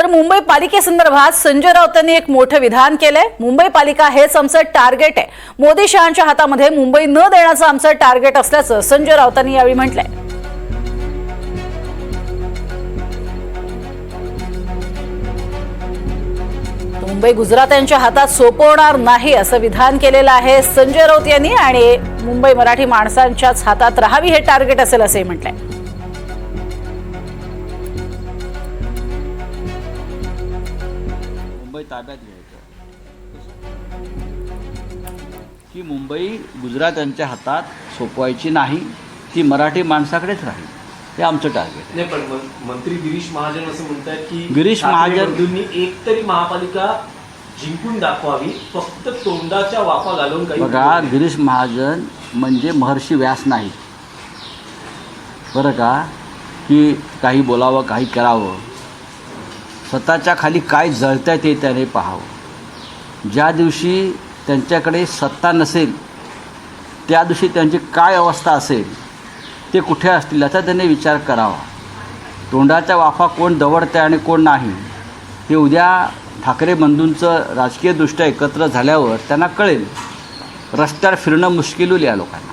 तर मुंबई पालिकेसंदर्भात संजय राऊत यांनी एक मोठं विधान केलंय. मुंबई पालिका हेच आमचं टार्गेट आहे. मोदी शहांच्या हातामध्ये मुंबई न देण्याचं आमचं टार्गेट असल्याचं संजय राऊतांनी यावेळी म्हटलंय. मुंबई गुजरात यांच्या हातात सोपवणार नाही असं विधान केलेलं आहे संजय राऊत यांनी आणि मुंबई मराठी माणसांच्याच हातात राहावी हे टार्गेट असेल असंही म्हटलंय. मुंबई ताब्यात घ्यायचं. की मुंबई गुजरात यांच्या हातात सोपवायची नाही ती मराठी माणसाकडेच राहील. हे आमचं टार्गेट नाही पण मंत्री गिरीश महाजन असं म्हणतात की गिरीश महाजन- एक तरी महापालिका जिंकून दाखवावी फक्त तोंडाच्या वाफा घालून बघा गिरीश महाजन म्हणजे महर्षी व्यास नाही. बरं का? की काही बोलावं काही करावं. स्वतःच्या खाली काय जळतंय ते त्याने पाहावं. ज्या दिवशी त्यांच्याकडे सत्ता नसेल त्या दिवशी त्यांची काय अवस्था असेल ते कुठे असतील याचा त्यांनी विचार करावा. तोंडाच्या वाफा कोण दवडते आणि कोण नाही ते उद्या ठाकरे बंधूंचं राजकीयदृष्ट्या एकत्र झाल्यावर त्यांना कळेल. रस्त्यावर फिरणं मुश्किल होईल या लोकांना.